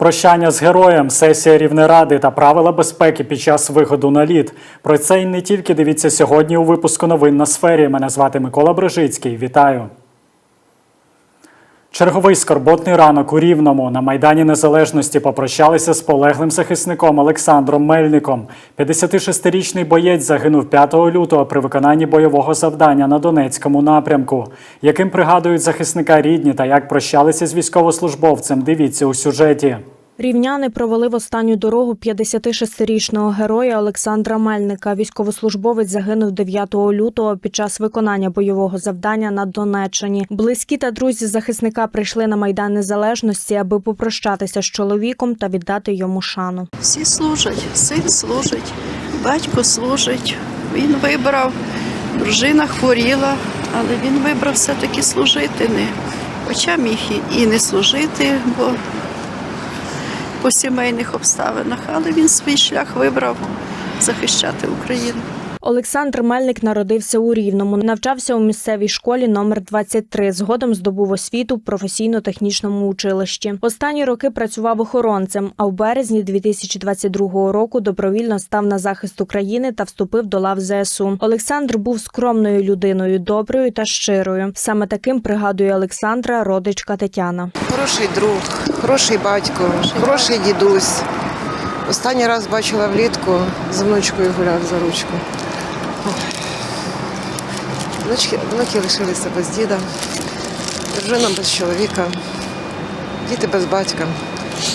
Прощання з героєм, сесія Рівнеради та правила безпеки під час виходу на лід. Про це і не тільки дивіться сьогодні у випуску новин на сфері. Мене звати Микола Брижицький. Вітаю. Черговий скорботний ранок у Рівному на Майдані Незалежності попрощалися з полеглим захисником Олександром Мельником. 56-річний боєць загинув 5 лютого при виконанні бойового завдання на Донецькому напрямку. Яким пригадують захисника рідні та як прощалися з військовослужбовцем, дивіться у сюжеті. Рівняни провели в останню дорогу 56-річного героя Олександра Мельника. Військовослужбовець загинув 9 лютого під час виконання бойового завдання на Донеччині. Близькі та друзі захисника прийшли на майдан незалежності, аби попрощатися з чоловіком та віддати йому шану. Всі служать, син служить, батько служить. Він вибрав, дружина хворіла, але він вибрав все-таки служити не. Хоча міг і не служити, бо по сімейних обставинах, але він свій шлях вибрав захищати Україну. Олександр Мельник народився у Рівному, навчався у місцевій школі номер 23. Згодом здобув освіту в професійно-технічному училищі. Останні роки працював охоронцем, а в березні 2022 року добровільно став на захист України та вступив до лав ЗСУ. Олександр був скромною людиною, доброю та щирою. Саме таким пригадує Олександра родичка Тетяна. Хороший друг, хороший батько, хороший дідусь. Останній раз бачила влітку, з внучкою гуляв за ручку. Внучки, внуки лишилися без діда, дружина без чоловіка, діти без батька.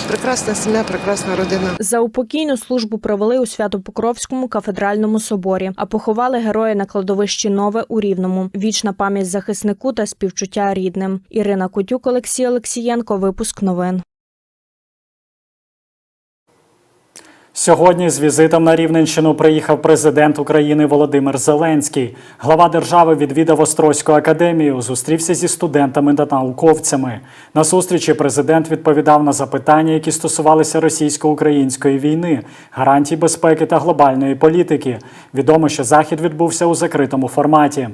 Прекрасна сім'я, прекрасна родина. За упокійну службу провели у Свято-Покровському кафедральному соборі, а поховали героя на кладовищі Нове у Рівному. Вічна пам'ять захиснику та співчуття рідним. Ірина Котюк, Олексій Олексієнко. Випуск новин. Сьогодні з візитом на Рівненщину приїхав президент України Володимир Зеленський. Глава держави відвідав Острозьку академію, зустрівся зі студентами та науковцями. На зустрічі президент відповідав на запитання, які стосувалися російсько-української війни, гарантій безпеки та глобальної політики. Відомо, що захід відбувся у закритому форматі.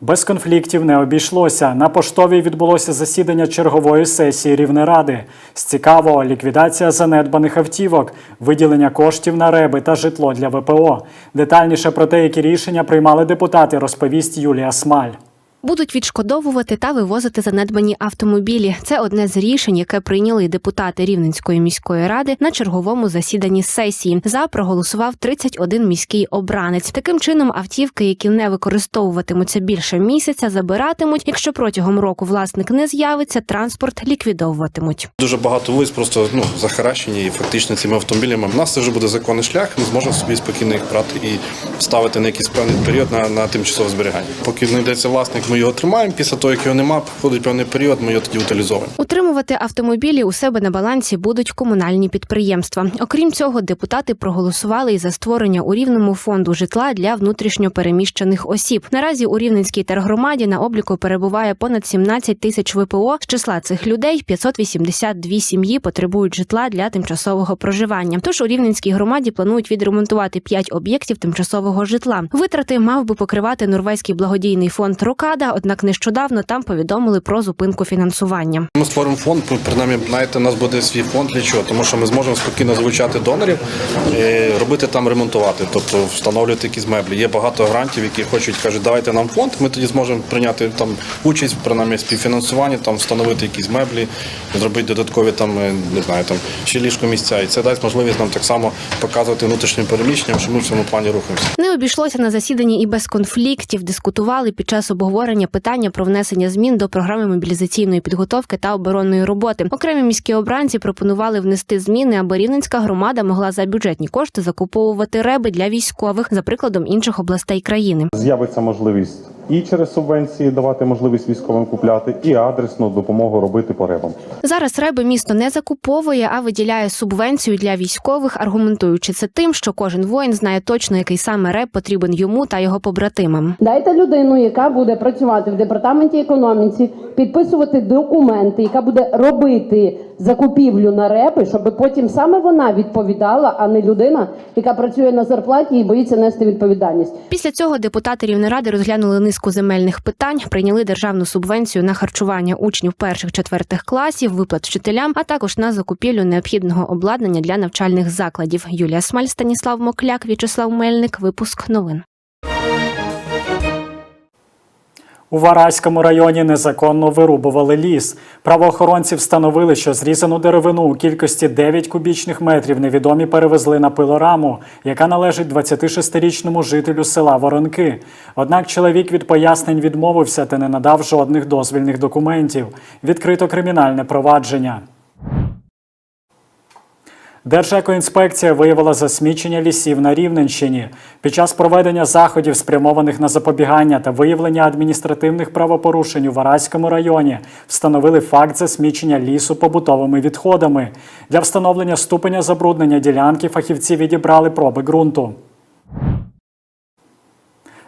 Без конфліктів не обійшлося. На поштовій відбулося засідання чергової сесії Рівнеради. З цікавого ліквідація занедбаних автівок, виділення коштів на реби та житло для ВПО. Детальніше про те, які рішення приймали депутати, розповість Юлія Смаль. Будуть відшкодовувати та вивозити занедбані автомобілі. Це одне з рішень, яке прийняли депутати Рівненської міської ради на черговому засіданні сесії. За проголосував 31 міський обранець. Таким чином, автівки, які не використовуватимуться більше місяця, забиратимуть. Якщо протягом року власник не з'явиться, транспорт ліквідовуватимуть. Дуже багато вулиць просто ну захаращені і фактично цими автомобілями. У нас це вже буде законний шлях. Ми зможемо собі спокійно їх брати і ставити на якийсь певний період на, на тимчасове зберігання. Поки знайдеться власник, ми його тримаємо. Після того, як його немає, проходить певний період, ми його тоді утилізовуємо. Утримувати автомобілі у себе на балансі будуть комунальні підприємства. Окрім цього, депутати проголосували і за створення у рівному фонду житла для внутрішньопереміщених осіб. Наразі у Рівненській тергромаді на обліку перебуває понад 17 тисяч ВПО. З числа цих людей 582 сім'ї потребують житла для тимчасового проживання. Тож у Рівненській громаді планують відремонтувати 5 об'єктів тимчасового житла. Витрати мав би покривати норвезький благодійний фонд Рокада. Однак нещодавно там повідомили про зупинку фінансування. Ми створимо фонд. ну, Принаймні, знаєте, у нас буде свій фонд для чого, тому що ми зможемо спокійно залучати донорів, і робити там ремонтувати, тобто встановлювати якісь меблі. Є багато грантів, які хочуть кажуть, давайте нам фонд. Ми тоді зможемо прийняти там участь, принаймні співфінансування, там встановити якісь меблі, зробити додаткові там е, не знаю, там ще ліжко місця. І це дасть можливість нам так само показувати внутрішнім переміщенням, що ми в цьому плані рухаємося. Не обійшлося на засіданні і без конфліктів. Дискутували під час обговорення питання про внесення змін до програми мобілізаційної підготовки та оборонної роботи. Окремі міські обранці пропонували внести зміни, аби рівненська громада могла за бюджетні кошти закуповувати реби для військових за прикладом інших областей країни. З'явиться можливість і через субвенції давати можливість військовим купляти, і адресну допомогу робити по ребам. Зараз реби місто не закуповує, а виділяє субвенцію для військових, аргументуючи це тим, що кожен воїн знає точно, який саме реб потрібен йому та його побратимам. Дайте людину, яка буде працювати в департаменті економіці, підписувати документи, яка буде робити закупівлю на репи, щоб потім саме вона відповідала, а не людина, яка працює на зарплаті і боїться нести відповідальність. Після цього депутати Рівнеради розглянули низку земельних питань, прийняли державну субвенцію на харчування учнів перших-четвертих класів, виплат вчителям, а також на закупівлю необхідного обладнання для навчальних закладів. Юлія Смаль, Станіслав Мокляк, В'ячеслав Мельник. Випуск новин. У Вараському районі незаконно вирубували ліс. Правоохоронці встановили, що зрізану деревину у кількості 9 кубічних метрів невідомі перевезли на пилораму, яка належить 26-річному жителю села Воронки. Однак чоловік від пояснень відмовився та не надав жодних дозвільних документів. Відкрито кримінальне провадження. Держекоінспекція виявила засмічення лісів на Рівненщині. Під час проведення заходів, спрямованих на запобігання та виявлення адміністративних правопорушень у Вараському районі, встановили факт засмічення лісу побутовими відходами. Для встановлення ступеня забруднення ділянки фахівці відібрали проби ґрунту.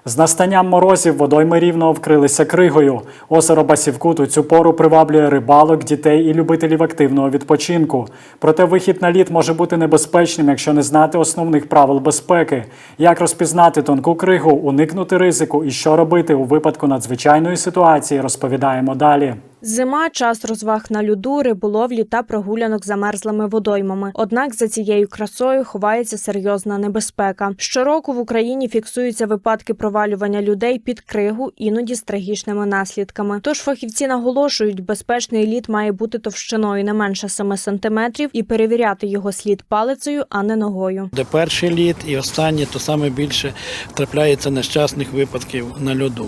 З настанням морозів водойми рівно вкрилися кригою. Озеро Басівкут у цю пору приваблює рибалок, дітей і любителів активного відпочинку. Проте вихід на лід може бути небезпечним, якщо не знати основних правил безпеки. Як розпізнати тонку кригу, уникнути ризику і що робити у випадку надзвичайної ситуації, розповідаємо далі. Зима час розваг на льоду, риболовлі та прогулянок замерзлими водоймами. Однак за цією красою ховається серйозна небезпека. Щороку в Україні фіксуються випадки провалювання людей під кригу, іноді з трагічними наслідками. Тож фахівці наголошують, безпечний лід має бути товщиною не менше 7 сантиметрів і перевіряти його слід палицею, а не ногою. Де перший лід і останній, то саме більше трапляється нещасних випадків на льоду.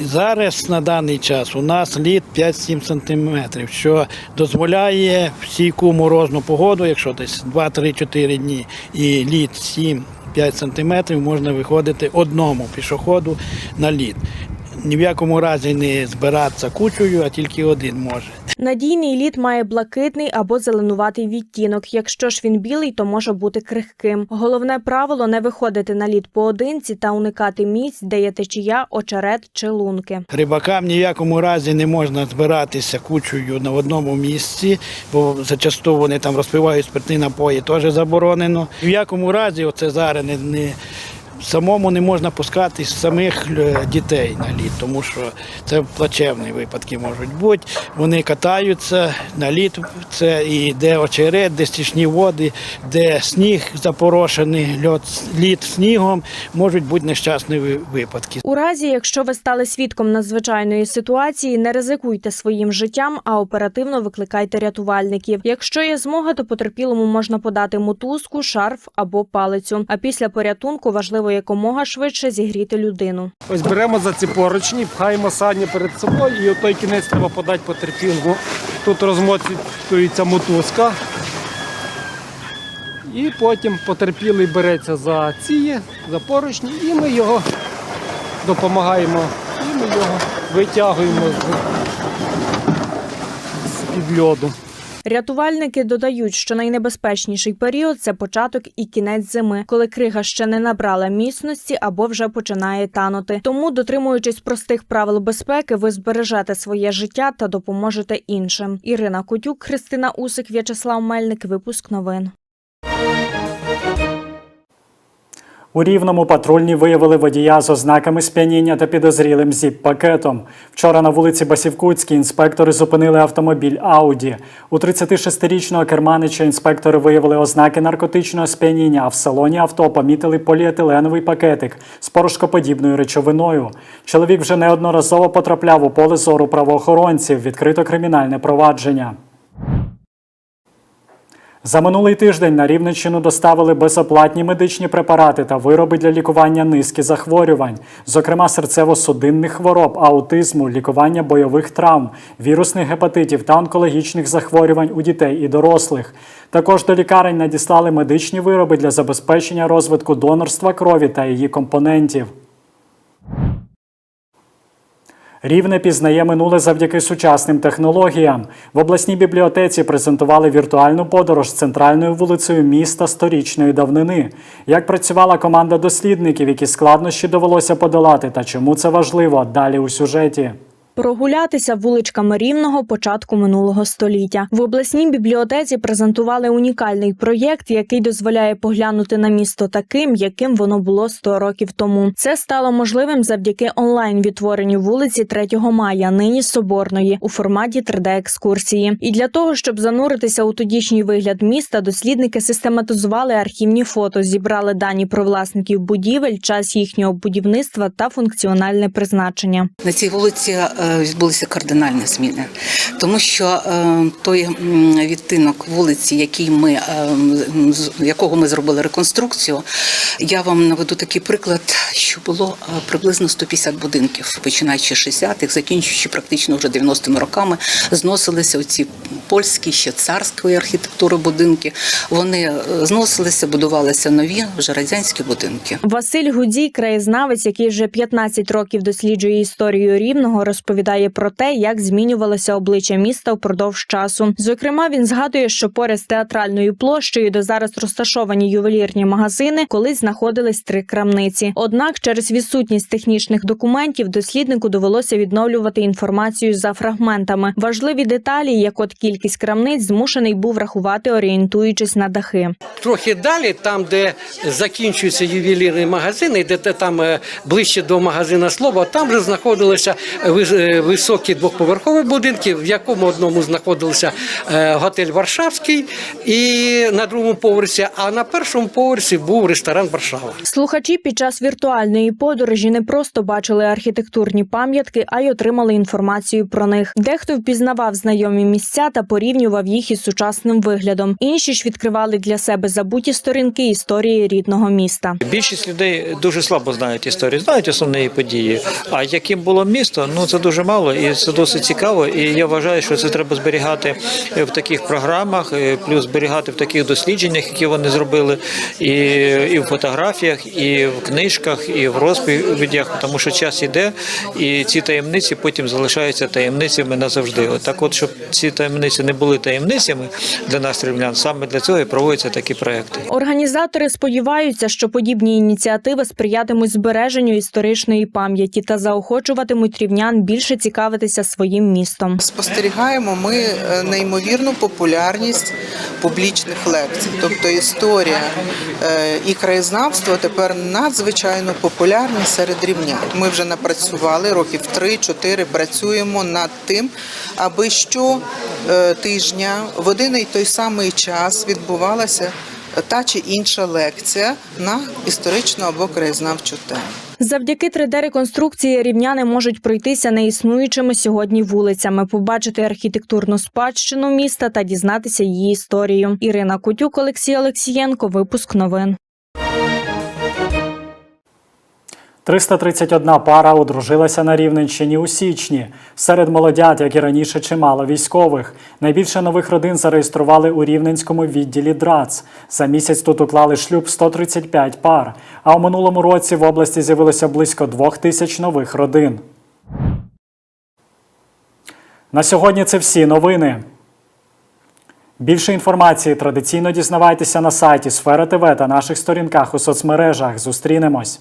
Зараз на даний час у нас лід 5-7 сантиметрів, що дозволяє в стійку морозну погоду, якщо десь 2-3-4 дні, і лід 7-5 сантиметрів можна виходити одному пішоходу на лід. Ні в якому разі не збиратися кучею, а тільки один може. Надійний лід має блакитний або зеленуватий відтінок. Якщо ж він білий, то може бути крихким. Головне правило не виходити на лід поодинці та уникати місць, де є течія, очерет чи лунки. Рибакам ні в якому разі не можна збиратися кучею на одному місці, бо зачасту вони там розпивають спиртні напої, теж заборонено. В якому разі оце зараз не самому не можна пускати самих е, дітей на лід, тому що це плачевні випадки можуть бути. Вони катаються на лід, це і де очерет, де стічні води, де сніг запорошений, льод, лід снігом, можуть бути нещасні випадки. У разі, якщо ви стали свідком надзвичайної ситуації, не ризикуйте своїм життям, а оперативно викликайте рятувальників. Якщо є змога, то потерпілому можна подати мотузку, шарф або палицю. А після порятунку важливо якомога швидше зігріти людину. Ось беремо за ці поручні, пхаємо садні перед собою і отой кінець треба подати потерпілому. Тут розмотується мотузка. І потім потерпілий береться за ці, за поручні, і ми його допомагаємо, і ми його витягуємо з-під льоду. Рятувальники додають, що найнебезпечніший період це початок і кінець зими, коли крига ще не набрала міцності або вже починає танути. Тому, дотримуючись простих правил безпеки, ви збережете своє життя та допоможете іншим. Ірина Котюк, Христина Усик, В'ячеслав Мельник. Випуск новин. У Рівному патрульні виявили водія з ознаками сп'яніння та підозрілим зіп-пакетом. Вчора на вулиці Басівкутській інспектори зупинили автомобіль Ауді. У 36-річного керманича інспектори виявили ознаки наркотичного сп'яніння, а в салоні авто помітили поліетиленовий пакетик з порошкоподібною речовиною. Чоловік вже неодноразово потрапляв у поле зору правоохоронців. Відкрито кримінальне провадження. За минулий тиждень на Рівненщину доставили безоплатні медичні препарати та вироби для лікування низки захворювань, зокрема серцево-судинних хвороб, аутизму, лікування бойових травм, вірусних гепатитів та онкологічних захворювань у дітей і дорослих. Також до лікарень надіслали медичні вироби для забезпечення розвитку донорства крові та її компонентів. Рівне пізнає минуле завдяки сучасним технологіям. В обласній бібліотеці презентували віртуальну подорож центральною вулицею міста сторічної давнини. Як працювала команда дослідників, які складнощі довелося подолати, та чому це важливо далі у сюжеті. Прогулятися вуличками Рівного початку минулого століття. В обласній бібліотеці презентували унікальний проєкт, який дозволяє поглянути на місто таким, яким воно було 100 років тому. Це стало можливим завдяки онлайн відтворенню вулиці 3 мая, нині Соборної, у форматі 3D-екскурсії. І для того, щоб зануритися у тодішній вигляд міста, дослідники систематизували архівні фото, зібрали дані про власників будівель, час їхнього будівництва та функціональне призначення. На цій вулиці е, відбулися кардинальні зміни, тому що е, той відтинок вулиці, який ми, е, з якого ми зробили реконструкцію, я вам наведу такий приклад, що було е, приблизно 150 будинків, починаючи з 60-х, закінчуючи практично вже 90-ми роками, зносилися оці польські, ще царської архітектури будинки. Вони зносилися, будувалися нові вже радянські будинки. Василь Гудзій, краєзнавець, який вже 15 років досліджує історію рівного, розповідає про те, як змінювалося обличчя міста впродовж часу. Зокрема, він згадує, що поряд з театральною площею, де зараз розташовані ювелірні магазини, колись знаходились три крамниці. Однак, через відсутність технічних документів, досліднику довелося відновлювати інформацію за фрагментами. Важливі деталі, як от кількість крамниць, змушений був рахувати, орієнтуючись на дахи. Трохи далі, там, де закінчуються ювелірні магазини, де там е, ближче до магазина Слово, там вже знаходилися е, високі двоповерхові будинки, в якому одному знаходився е, готель Варшавський, і на другому поверсі, а на першому поверсі був ресторан Варшава. Слухачі під час віртуальної подорожі не просто бачили архітектурні пам'ятки, а й отримали інформацію про них. Дехто впізнавав знайомі місця та порівнював їх із сучасним виглядом. Інші ж відкривали для себе забуті сторінки історії рідного міста. Більшість людей дуже слабо знають історію, знають основні події. А яким було місто, ну це дуже мало, і це досить цікаво. І я вважаю, що це треба зберігати в таких програмах, плюс зберігати в таких дослідженнях, які вони зробили, і, і в фотографіях, і в книжках, і в розповідях, тому що час іде, і ці таємниці потім залишаються таємницями назавжди. От так, от щоб ці таємниці не були таємницями для нас, рівнян, саме для цього і проводяться такі проекти. Організатори сподіваються, що подібні ініціативи сприятимуть збереженню історичної пам'яті та заохочуватимуть рівнян більше цікавитися своїм містом. Спостерігаємо ми е, неймовірну популярність публічних лекцій. Тобто історія е, і краєзнавство тепер надзвичайно популярні серед рівнян. Ми вже напрацювали років 3-4 працюємо над тим, аби що е, тижня в один і той самий час відбувалася та чи інша лекція на історичну або краєзнавчу тему. Завдяки 3D-реконструкції рівняни можуть пройтися неіснуючими сьогодні вулицями, побачити архітектурну спадщину міста та дізнатися її історію. Ірина Кутюк, Олексій Олексієнко. Випуск новин. 331 пара одружилася на Рівненщині у січні. Серед молодят, як і раніше, чимало військових. Найбільше нових родин зареєстрували у Рівненському відділі ДРАЦ. За місяць тут уклали шлюб 135 пар. А у минулому році в області з'явилося близько двох тисяч нових родин. На сьогодні це всі новини. Більше інформації традиційно дізнавайтеся на сайті Сфера ТВ та наших сторінках у соцмережах. Зустрінемось.